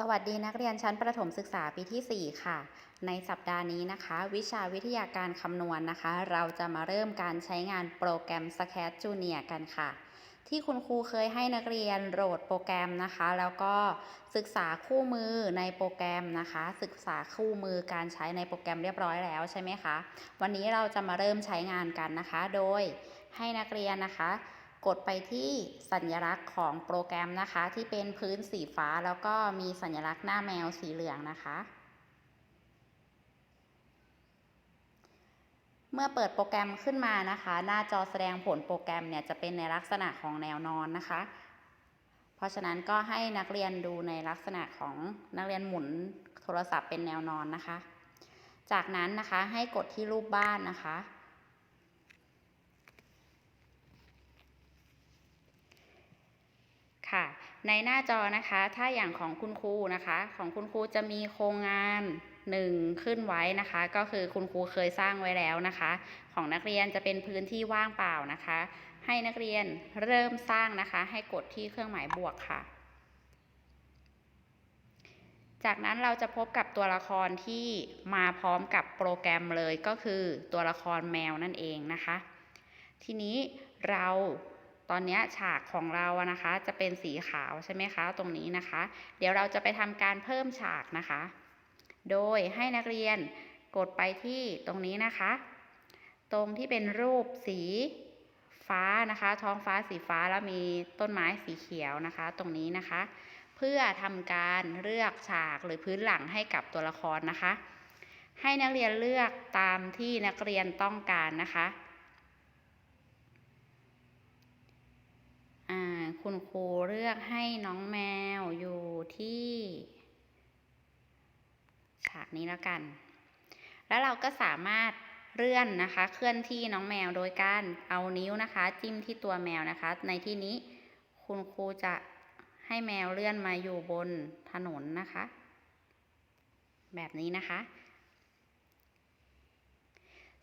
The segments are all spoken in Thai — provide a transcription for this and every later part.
สวัสดีนักเรียนชั้นประถมศึกษาปีที่ 4 ค่ะ ในสัปดาห์นี้นะคะ วิชาวิทยาการคำนวณนะคะ เราจะมาเริ่มการใช้งานโปรแกรม s c a t Junior กันค่ะ ที่คุณครูเคยให้นักเรียนโหลดโปรแกรมนะคะ แล้วก็ศึกษาคู่มือในโปรแกรมนะคะ ศึกษาคู่มือการใช้ในโปรแกรมเรียบร้อยแล้วใช่ไหมคะ วันนี้เราจะมาเริ่มใช้งานกันนะคะ โดยให้นักเรียนนะคะ กดไปที่สัญลักษณ์ของโปรแกรมนะคะ ที่เป็นพื้นสีฟ้าแล้วก็มีสัญลักษณ์หน้าแมวสีเหลืองนะคะ เมื่อเปิดโปรแกรมขึ้นมานะคะ หน้าจอแสดงผลโปรแกรมเนี่ยจะเป็นในลักษณะของแนวนอนนะคะ เพราะฉะนั้นก็ให้นักเรียนดูในลักษณะของนักเรียนหมุนโทรศัพท์เป็นแนวนอนนะคะ จากนั้นนะคะให้กดที่รูปบ้านนะคะ ค่ะ ในหน้าจอนะคะ ถ้าอย่างของคุณครูนะคะ ของคุณครูจะมีโครงงานหนึ่งขึ้นไว้นะคะ ก็คือคุณครูเคยสร้างไว้แล้วนะคะ ของนักเรียนจะเป็นพื้นที่ว่างเปล่านะคะ ให้นักเรียนเริ่มสร้างนะคะ ให้กดที่เครื่องหมายบวกค่ะ จากนั้นเราจะพบกับตัวละครที่มาพร้อมกับโปรแกรมเลยก็คือตัวละครแมวนั่นเองนะคะ ทีนี้เรา ตอนนี้ฉากของเราอะนะคะ จะเป็นสีขาวใช่ไหมคะตรงนี้นะคะ เดี๋ยวเราจะไปทำการเพิ่มฉากนะคะ โดยให้นักเรียนกดไปที่ตรงนี้นะคะ ตรงที่เป็นรูปสีฟ้านะคะ ท้องฟ้าสีฟ้าแล้วมีต้นไม้สีเขียวนะคะ ตรงนี้นะคะ เพื่อทำการเลือกฉากหรือพื้นหลังให้กับตัวละครนะคะ ให้นักเรียนเลือกตามที่นักเรียนต้องการนะคะ อ่า คุณครูเลือกให้น้องแมวอยู่ที่ ฉากนี้แล้วกัน แล้วเราก็สามารถเลื่อนนะคะ เคลื่อนที่น้องแมวโดยการเอานิ้วนะคะ จิ้มที่ตัวแมวนะคะ ในที่นี้คุณครูจะให้แมวเลื่อนมาอยู่บนถนนนะคะ แบบนี้นะคะ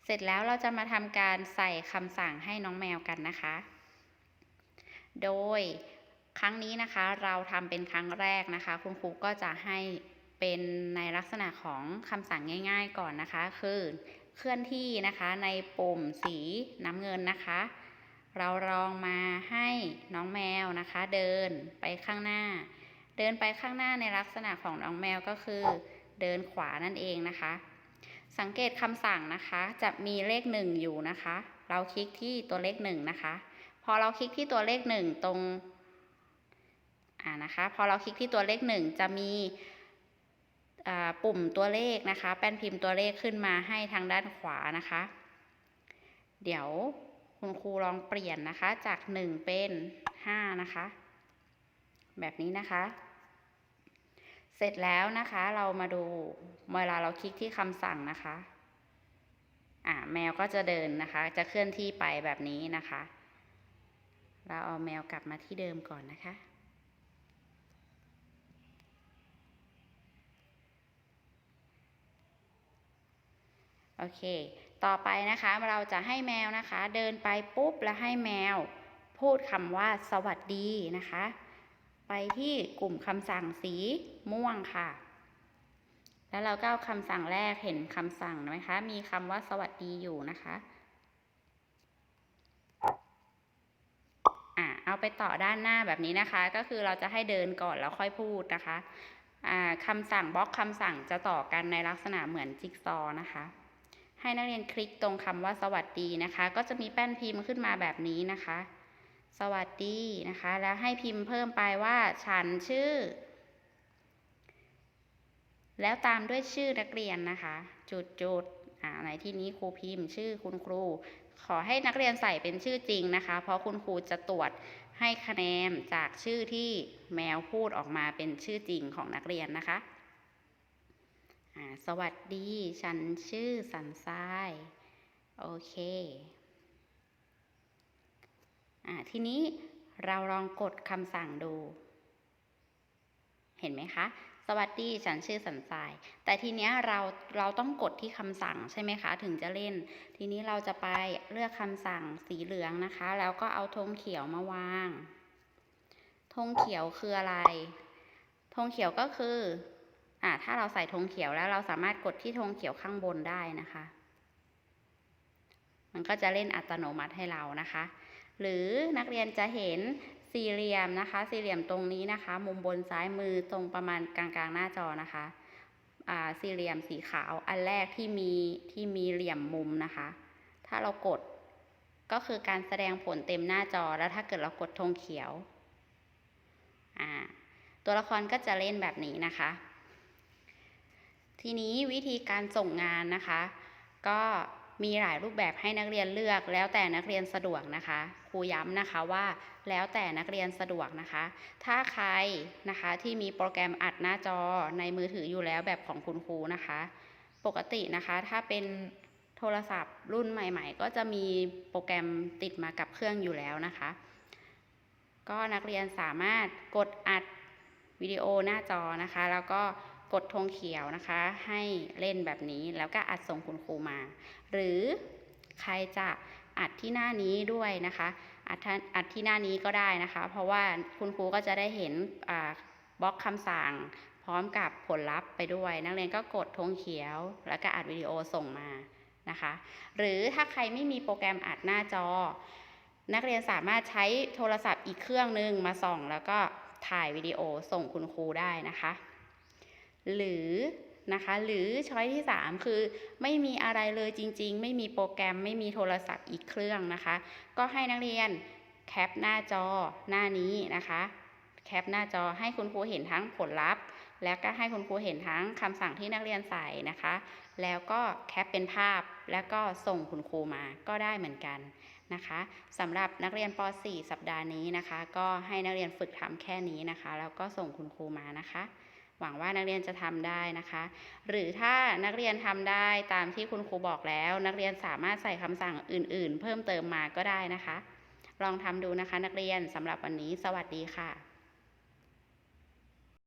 เสร็จแล้วเราจะมาทำการใส่คำสั่งให้น้องแมวกันนะคะ โดยครั้งนี้นะคะเราทำเป็นครั้งแรกนะคะ คุณครูก็จะให้เป็นในลักษณะของคำสั่งง่าย ๆ ก่อนนะคะ คือเคลื่อนที่นะคะในปุ่มสีน้ำเงินนะคะ เราลองมาให้น้องแมวนะคะ เดินไปข้างหน้า เดินไปข้างหน้าในลักษณะของน้องแมวก็คือ เดินขวานั่นเองนะคะ สังเกตคำสั่งนะคะจะมีเลขหนึ่งอยู่นะคะ เราคลิกที่ตัวเลขหนึ่งนะคะ พอเราคลิกที่ตัวเลขหนึ่งตรงอ่านะคะ พอเราคลิกที่ตัวเลขหนึ่งจะมีปุ่มตัวเลขนะคะ แป้นพิมพ์ตัวเลขขึ้นมาให้ทางด้านขวานะคะ เดี๋ยวคุณครูลองเปลี่ยนนะคะจากหนึ่งเป็นห้านะคะ แบบนี้นะคะ เสร็จแล้วนะคะเรามาดูเวลาเราคลิกที่คำสั่งนะคะอ่าแมวก็จะเดินนะคะ จะเคลื่อนที่ไปแบบนี้นะคะ เราเอาแมวกลับมาที่เดิมก่อนนะคะ โอเค ต่อไปนะคะเราจะให้แมวนะคะ เดินไปปุ๊บแล้วให้แมวพูดคำว่าสวัสดีนะคะ ไปที่กลุ่มคำสั่งสีม่วงค่ะ แล้วเราก็เอาคำสั่งแรกเห็นคำสั่งไหมคะ มีคำว่าสวัสดีอยู่นะคะ อ่า เอาไปต่อด้านหน้าแบบนี้นะคะ ก็คือเราจะให้เดินก่อนแล้วค่อยพูดนะคะอ่าคำสั่งบล็อกคำสั่งจะต่อกันในลักษณะเหมือนจิ๊กซอนะคะ ให้นักเรียนคลิกตรงคำว่าสวัสดีนะคะ ก็จะมีแป้นพิมพ์ขึ้นมาแบบนี้นะคะ สวัสดีนะคะ แล้วให้พิมพ์เพิ่มไปว่าฉันชื่อ แล้วตามด้วยชื่อนักเรียนนะคะ จุดจุด อ่าในที่นี้ครูพิมพ์ ชื่อคุณครู ขอให้นักเรียนใส่เป็นชื่อจริงนะคะ เพราะคุณครูจะตรวจให้คะแนนจากชื่อที่แมวพูดออกมาเป็นชื่อจริงของนักเรียนนะคะสวัสดี ฉันชื่อสันทราย โอเคอทีนี้เราลองกดคำสั่งดู เห็นไหมคะ สวัสดีฉันชื่อสันทราย แต่ทีเนี้ยเราเราต้องกดที่คำสั่งใช่ไหมคะ ถึงจะเล่น ทีนี้เราจะไปเลือกคำสั่งสีเหลืองนะคะ แล้วก็เอาธงเขียวมาวางธงเขียวคืออะไรธธงเขียวก็คืออ่าถ้าเราใส่ธงเขียวแล้วเราสามารถกดที่ธงเขียวข้างบนได้นะคะ มันก็จะเล่นอัตโนมัติให้เรานะคะ หรือนักเรียนจะเห็น สี่เหลี่ยมนะคะ สี่เหลี่ยมตรงนี้นะคะ มุมบนซ้ายมือตรงประมาณกลางๆหน้าจอนะคะอ่าสี่เหลี่ยมสีขาวอันแรกที่มีที่มีเหลี่ยมมุมนะคะ ถ้าเรากดก็คือการแสดงผลเต็มหน้าจอแล้วถ้าเกิดเรากดธงเขียวอ่าตัวละครก็จะเล่นแบบนี้นะคะ ทีนี้วิธีการส่งงานนะคะ ก็ มีหลายรูปแบบให้นักเรียนเลือกแล้วแต่นักเรียนสะดวกนะคะ ครูย้ำนะคะว่าแล้วแต่นักเรียนสะดวกนะคะ ถ้าใครนะคะที่มีโปรแกรมอัดหน้าจอในมือถืออยู่แล้วแบบของคุณครูนะคะ ปกตินะคะถ้าเป็นโทรศัพท์รุ่นใหม่ ๆ ก็จะมีโปรแกรมติดมากับเครื่องอยู่แล้วนะคะ ก็นักเรียนสามารถกดอัดวิดีโอหน้าจอนะคะ แล้วก็ กดธงเขียวนะคะ ให้เล่นแบบนี้แล้วก็อัดส่งคุณครูมา หรือใครจะอัดที่หน้านี้ด้วยนะคะ อัดอัดที่หน้านี้ก็ได้นะคะ เพราะว่าคุณครูก็จะได้เห็นบล็อกคำสั่ง พร้อมกับผลลัพธ์ไปด้วย นักเรียนก็กดธงเขียว แล้วก็อัดวิดีโอส่งมานะคะ หรือถ้าใครไม่มีโปรแกรมอัดหน้าจอ นักเรียนสามารถใช้โทรศัพท์อีกเครื่องหนึ่งมาส่อง แล้วก็ถ่ายวิดีโอส่งคุณครูได้นะคะ หรือนะคะ หรือช้อยที่ 3 คือไม่มีอะไรเลยจริง ๆ ไม่มีโปรแกรมไม่มีโทรศัพท์อีกเครื่องนะคะ ก็ให้นักเรียนแคปหน้าจอหน้านี้นะคะ แคปหน้าจอให้คุณครูเห็นทั้งผลลัพธ์ แล้วก็ให้คุณครูเห็นทั้งคำสั่งที่นักเรียนใส่นะคะ แล้วก็แคปเป็นภาพแล้วก็ส่งคุณครูมาก็ได้เหมือนกันนะคะสำหรับนักเรียนป .4 สัปดาห์นี้นะคะ ก็ให้นักเรียนฝึกทำแค่นี้นะคะ แล้วก็ส่งคุณครูมานะคะ หวังว่านักเรียนจะทำได้นะคะ หรือถ้านักเรียนทำได้ตามที่คุณครูบอกแล้ว นักเรียนสามารถใส่คำสั่งอื่น ๆ เพิ่มเติมมาก็ได้นะคะ ลองทำดูนะคะ นักเรียนสำหรับวันนี้ สวัสดีค่ะ